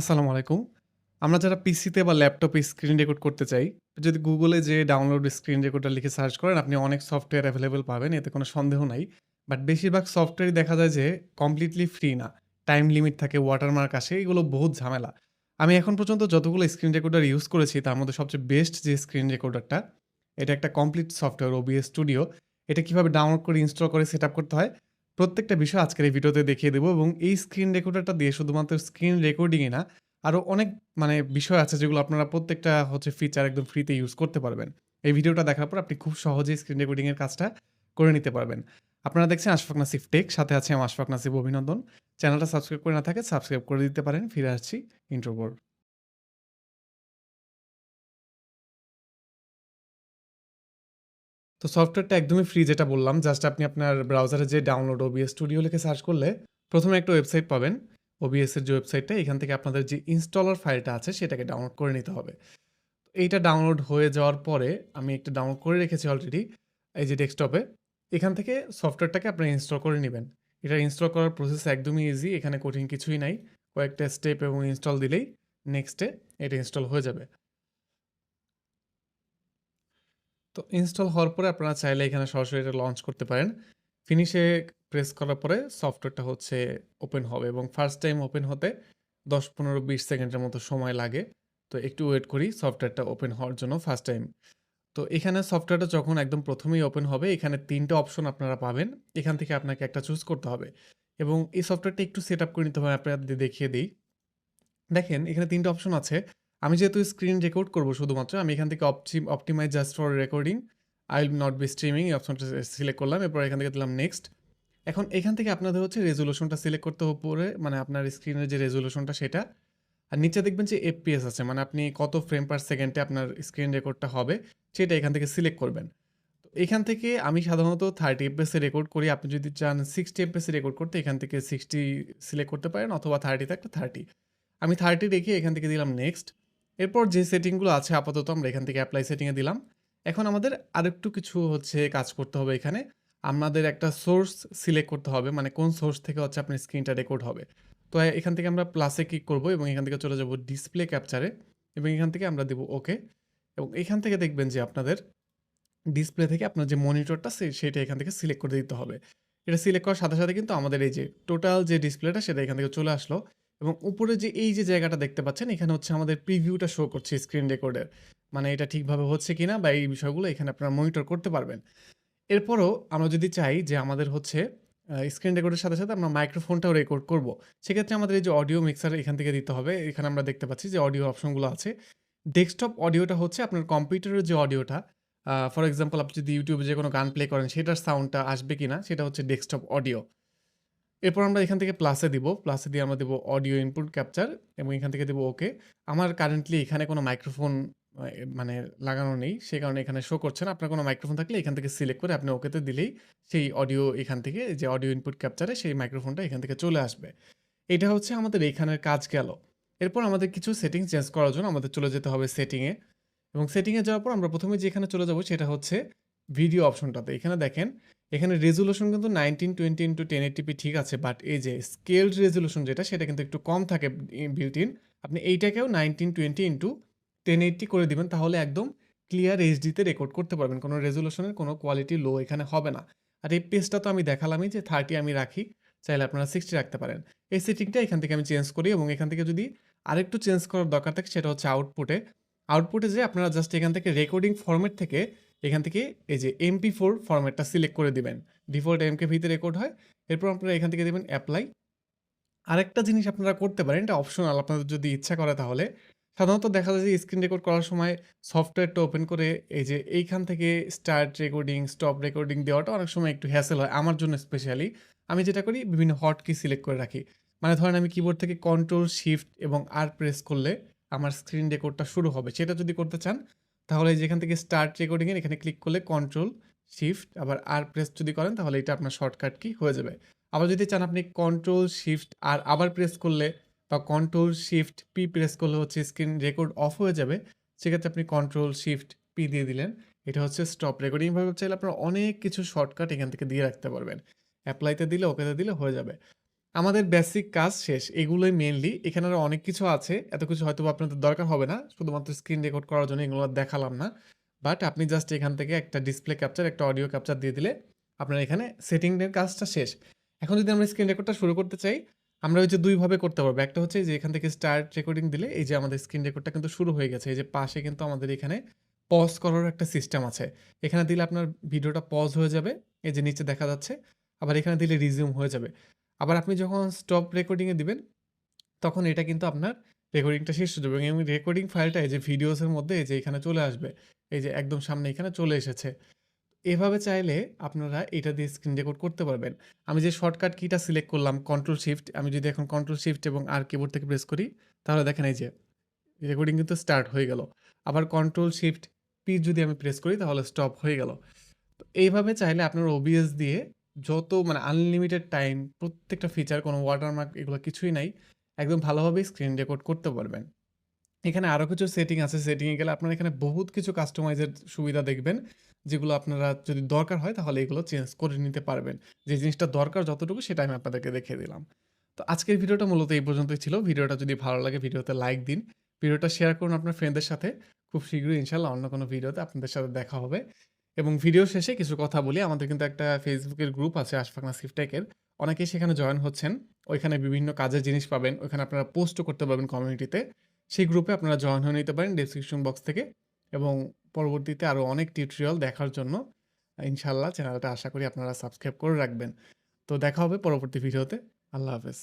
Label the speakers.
Speaker 1: আসসালামু আলাইকুম। আমরা যারা পিসিতে বা ল্যাপটপে স্ক্রিন রেকর্ড করতে চাই, যদি গুগলে যে ডাউনলোড স্ক্রিন রেকর্ডার লিখে সার্চ করেন, আপনি অনেক সফটওয়্যার অ্যাভেলেবেল পাবেন। এতে কোনো সন্দেহ নাই। বাট বেশিরভাগ সফটওয়্যারই দেখা যায় যে কমপ্লিটলি ফ্রি না। টাইম লিমিট থাকে, ওয়াটারমার্ক আসে, এগুলো বহুত ঝামেলা। আমি এখন পর্যন্ত যতগুলো স্ক্রিন রেকর্ডার ইউজ করেছি, তার মধ্যে সবচেয়ে বেস্ট যে স্ক্রিন রেকর্ডারটা, এটা একটা কমপ্লিট সফটওয়্যার ওবিএস স্টুডিও। এটা কীভাবে ডাউনলোড করে, ইনস্টল করে সেটআপ করতে হয়, প্রত্যেকটা বিষয় আজকের এই ভিডিওতে দেখিয়ে দেবো এবং এই স্ক্রিন রেকর্ডারটা দিয়ে শুধুমাত্র স্ক্রিন রেকর্ডিংই না, আরও অনেক মানে বিষয় আছে যেগুলো আপনারা প্রত্যেকটা হচ্ছে ফিচার একদম ফ্রিতে ইউজ করতে পারবেন। এই ভিডিওটা দেখার পর আপনি খুব সহজেই স্ক্রিন রেকর্ডিংয়ের কাজটা করে নিতে পারবেন। আপনারা দেখছেন আশফাক নাসিফ টেক, সাথে আছে আমি আশফাক নাসিফ অভিনন্দন। চ্যানেলটা সাবস্ক্রাইব করে না থাকে সাবস্ক্রাইব করে দিতে পারেন। ফিরে আসছি ইন্ট্রোর তো সফটওয়্যারটা একদমই ফ্রি যেটা বললাম। জাস্ট আপনি আপনার ব্রাউজারে যে ডাউনলোড ওবিএস স্টুডিও লিখে সার্চ করলে প্রথমে একটা ওয়েবসাইট পাবেন। এর যে ওয়েবসাইটটা, এখান থেকে আপনাদের যে ইনস্টলার ফাইলটা আছে সেটাকে ডাউনলোড করে নিতে হবে। এইটা ডাউনলোড হয়ে যাওয়ার পরে আমি একটা ডাউনলোড করে রেখেছি অলরেডি। এই যে ডেস্কটপে। এখান থেকে সফটওয়্যারটাকে আপনারা ইনস্টল করে নেবেন এটা ইনস্টল করার প্রসেস একদমই ইজি। এখানে কঠিন কিছুই নাই। কয়েকটা স্টেপ এবং ইনস্টল দিলেই নেক্সটে এটা ইনস্টল হয়ে যাবে। তো ইনস্টল হওয়ার পরে আপনারা চাইলে এখানে সরাসরি এটা লঞ্চ করতে পারেন। ফিনিশে প্রেস করার পরে সফটওয়্যারটা হচ্ছে ওপেন হবে এবং ফার্স্ট টাইম ওপেন হতে দশ পনেরো বিশ সেকেন্ডের মতো সময় লাগে। তো একটু ওয়েট করি সফটওয়্যারটা ওপেন হওয়ার জন্য ফার্স্ট টাইম। তো এখানে সফটওয়্যারটা যখন একদম প্রথমেই ওপেন হবে, এখানে ৩ টা অপশন আপনারা পাবেন। এখান থেকে আপনাকে একটা চুজ করতে হবে এবং এই সফটওয়্যারটা একটু সেটআপ করে নিতে হবে আপনাদের দেখিয়ে দিই দেখেন এখানে ৩ টা অপশন আছে। আমি যেহেতু স্ক্রিন রেকর্ড করব শুধুমাত্র, আমি এখান থেকে optimize just for recording, I will not be streaming অপশনটা সিলেক্ট করলাম। এরপর এখান থেকে দিলাম নেক্সট। এখন এখান থেকে আপনাদের হচ্ছে রেজোলিউশনটা সিলেক্ট করতে হবে মানে আপনার স্ক্রিনের যে রেজোলিউশনটা সেটা। আর নিচে দেখবেন যে FPS আছে মানে আপনি কত ফ্রেম পার সেকেন্ডে আপনার স্ক্রিন রেকর্ডটা হবে সেটা এখান থেকে সিলেক্ট করবেন। তো এখান থেকে আমি সাধারণত 30 FPS এ রেকর্ড করি। আপনি যদি চান 60 FPS এ রেকর্ড করতে এখান থেকে 60 সিলেক্ট করতে পারেন অথবা 30 থাকলে 30 আমি 30 রেখে এখান থেকে দিলাম নেক্সট। এরপর যে সেটিংগুলো আছে আপাতত আমরা এখান থেকে অ্যাপ্লাই সেটিংয়ে দিলাম। এখন আমাদের আরেকটু কিছু হচ্ছে কাজ করতে হবে এখানে। আমাদের একটা সোর্স সিলেক্ট করতে হবে মানে কোন সোর্স থেকে হচ্ছে আপনার স্ক্রিনটা রেকর্ড হবে। তো এখান থেকে আমরা প্লাসে ক্লিক করব এবং এখান থেকে চলে যাব ডিসপ্লে ক্যাপচারে এবং এখান থেকে আমরা দেব ওকে এবং এখান থেকে দেখবেন যে আপনাদের ডিসপ্লে থেকে আপনার যে মনিটরটা সেটা এখান থেকে সিলেক্ট করে দিতে হবে। এটা সিলেক্ট করার সাথে, সাথে কিন্তু আমাদের এই যে টোটাল যে ডিসপ্লেটা সেটা এখান থেকে চলে আসলো এবং উপরে যে এই যে জায়গাটা দেখতে পাচ্ছেন এখানে হচ্ছে আমাদের প্রিভিউটা শো করছে স্ক্রিন রেকর্ডের। মানে এটা ঠিকভাবে হচ্ছে কি না বা এই বিষয়গুলো এখানে আপনারা মনিটর করতে পারবেন। এরপরও আমরা যদি চাই যে আমাদের হচ্ছে স্ক্রিন রেকর্ডের সাথে, সাথে আমরা মাইক্রোফোনটাও রেকর্ড করব। সেক্ষেত্রে আমাদের এই যে অডিও মিক্সার এখান থেকে দিতে হবে। এখানে আমরা দেখতে পাচ্ছি যে অডিও অপশনগুলো আছে। ডেস্কটপ অডিওটা হচ্ছে আপনার কম্পিউটারের যে অডিওটা ফর এক্সাম্পল আপনি যদি YouTube এ যেকোনো গান প্লে করেন সেটার সাউন্ডটা আসবে কি না সেটা হচ্ছে ডেস্কটপ অডিও। এরপর আমরা এখান থেকে প্লাসে দিব। প্লাসে দিয়ে আমরা দেবো অডিও ইনপুট ক্যাপচার এবং এখান থেকে দেব ওকে। আমার কারেন্টলি এখানে কোনো মাইক্রোফোন মানে লাগানো নেই। সে কারণে এখানে শো করছে না। আপনার কোনো মাইক্রোফোন থাকলে এখান থেকে সিলেক্ট করে আপনি ওকেতে দিলেই সেই অডিও এখান থেকে, যে অডিও ইনপুট ক্যাপচারে সেই মাইক্রোফোনটা এখান থেকে চলে আসবে। এটা হচ্ছে আমাদের এইখানের কাজ গেল। এরপর আমাদের কিছু সেটিংস চেঞ্জ করার জন্য আমাদের চলে যেতে হবে সেটিংয়ে এবং সেটিংয়ে যাওয়ার পর আমরা ১ম এ যেখানে চলে যাব সেটা হচ্ছে ভিডিও অপশনটাতে। এখানে দেখেন, এখানে রেজোলিউশন কিন্তু 1920 x 1080p ঠিক আছে বাট এই যে স্কেলড রেজোলিউশন যেটা, সেটা কিন্তু একটু কম থাকে বিল্ট ইন। আপনি এইটাকেও 1920 টেন 1080 করে দিবেন, তাহলে একদম ক্লিয়ার এইচডি তে রেকর্ড করতে পারবেন। কোনো রেজোলিউশনের কোনো কোয়ালিটি লো এখানে হবে না। আর এই পেজটা তো আমি দেখালামই যে 30 আমি রাখি। চাইলে আপনারা 60 রাখতে পারেন। এই সেটিংটা এখান থেকে আমি চেঞ্জ করি এবং এখান থেকে যদি আরেকটু চেঞ্জ করার দরকার থাকে, সেটা হচ্ছে আউটপুটে। আউটপুটে যে আপনারা জাস্ট এখান থেকে রেকর্ডিং ফরম্যাট থেকে এখান থেকে এই যে এমপি ফোর ফরম্যাটটা সিলেক্ট করে দিবেন। ডিফল্ট এমকে তে রেকর্ড হয়। এরপর আপনারা এখান থেকে দেবেন অ্যাপ্লাই আরেকটা জিনিস আপনারা করতে পারেন এটা অপশনাল আপনাদের যদি ইচ্ছা করে তাহলে। সাধারণত দেখা যায় যে স্ক্রিন রেকর্ড করার সময় সফটওয়্যারটা ওপেন করে এই যে এইখান থেকে স্টার্ট রেকর্ডিং, স্টপ রেকর্ডিং দেওয়াটা অনেক সময় একটু হ্যাসেল হয় আমার জন্য স্পেশালি। আমি যেটা করি বিভিন্ন হটকি সিলেক্ট করে রাখি। মানে ধরেন আমি কিবোর্ড থেকে কন্ট্রোল, শিফট এবং আর প্রেস করলে আমার স্ক্রিন রেকর্ডটা শুরু হবে। সেটা যদি করতে চান তাহলে এই যে থেকে স্টার্ট রেকর্ডিং এর এখানে ক্লিক করলে কন্ট্রোল, শিফট আবার আর প্রেস যদি করেন তাহলে এটা আপনার শর্টকাট কি হয়ে যাবে। আবার যদি চান আপনি কন্ট্রোল, শিফট আর আবার প্রেস করলে বা কন্ট্রোল, শিফট, পি প্রেস করলে হচ্ছে স্ক্রিন রেকর্ড অফ হয়ে যাবে। সেক্ষেত্রে আপনি কন্ট্রোল, শিফট, পি দিয়ে দিলেন। এটা হচ্ছে স্টপ রেকর্ডিং। এভাবে চাইলে আপনারা অনেক কিছু শর্টকাট এখান থেকে দিয়ে রাখতে পারবেন। অ্যাপ্লাইতে দিলে ওকেতে দিলে হয়ে যাবে। আমাদের বেসিক কাজ শেষ। এগুলোই মেনলি এখানে আরও অনেক কিছু আছে। এত কিছু হয়তোবা আপনাদের দরকার হবে না। শুধুমাত্র স্ক্রিন রেকর্ড করার জন্য এগুলো দেখালাম না। বাট আপনি জাস্ট এখান থেকে একটা ডিসপ্লে ক্যাপচার, একটা অডিও ক্যাপচার দিয়ে দিলে আপনার এখানে সেটিংয়ের কাজটা শেষ। এখন যদি আমরা স্ক্রিন রেকর্ডটা শুরু করতে চাই, আমরা ওই যে দুইভাবে করতে পারব। একটা হচ্ছে যে এখান থেকে স্টার্ট রেকর্ডিং দিলে এই যে আমাদের স্ক্রিন রেকর্ডটা কিন্তু শুরু হয়ে গেছে। এই যে পাশে কিন্তু আমাদের এখানে পজ করার একটা সিস্টেম আছে। এখানে দিলে আপনার ভিডিওটা পজ হয়ে যাবে। এই যে নিচে দেখা যাচ্ছে। আবার এখানে দিলে রিজিউম হয়ে যাবে। আবার আপনি যখন স্টপ রেকর্ডিংয়ে দিবেন, তখন এটা কিন্তু আপনার রেকর্ডিংটা শেষ হয়ে যাবে এবং রেকর্ডিং ফাইলটা এই যে ভিডিওসের মধ্যে এই যে এখানে চলে আসবে। এই যে একদম সামনে এখানে চলে এসেছে। এভাবে চাইলে আপনারা এটা দিয়ে স্ক্রিন রেকর্ড করতে পারবেন। আমি যে শর্টকাট কিটা সিলেক্ট করলাম কন্ট্রোল শিফট আমি যদি এখন কন্ট্রোল শিফট এবং আর কিবোর্ড থেকে প্রেস করি, তাহলে দেখেন এই যে রেকর্ডিং কিন্তু স্টার্ট হয়ে গেল। আবার কন্ট্রোল শিফট পি যদি আমি প্রেস করি তাহলে স্টপ হয়ে গেল। তো এইভাবে চাইলে আপনার OBS দিয়ে যত মানে আনলিমিটেড টাইম প্রত্যেকটা ফিচার কোনো ওয়াটারমার্ক এগুলো কিছুই নাই। একদম ভালোভাবেই স্ক্রিন রেকর্ড করতে পারবেন। এখানে আরও কিছু সেটিং আছে। সেটিংয়ে গেলে আপনারা এখানে বহুত কিছু কাস্টমাইজের সুবিধা দেখবেন। যেগুলো আপনারা যদি দরকার হয় তাহলে এগুলো চেঞ্জ করে নিতে পারবেন। যে জিনিসটা দরকার যতটুকু সেটা আমি আপনাদেরকে দেখিয়ে দিলাম। তো আজকের ভিডিওটা মূলত এই পর্যন্তই ছিল। ভিডিওটা যদি ভালো লাগে ভিডিওতে লাইক দিন। ভিডিওটা শেয়ার করুন আপনার ফ্রেন্ডদের সাথে। খুব শীঘ্রই ইনশাআল্লাহ অন্য কোনো ভিডিওতে আপনাদের সাথে দেখা হবে। এবং ভিডিও শেষে কিছু কথা বলি। আমাদের কিন্তু একটা ফেসবুকের গ্রুপ আছে, আশফাক নাসিফ টেকের। অনেকেই সেখানে জয়েন হচ্ছেন। ওইখানে বিভিন্ন কাজের জিনিস পাবেন। ওইখানে আপনারা পোস্টও করতে পারবেন কমিউনিটিতে। সেই গ্রুপে আপনারা জয়েন হয়ে নিতে পারেন ডেসক্রিপশন বক্স থেকে এবং পরবর্তীতে আরও অনেক টিউটোরিয়াল দেখার জন্য ইনশাআল্লাহ চ্যানেলটা আশা করি আপনারা সাবস্ক্রাইব করে রাখবেন। তো দেখা হবে পরবর্তী ভিডিওতে। আল্লাহ হাফেজ।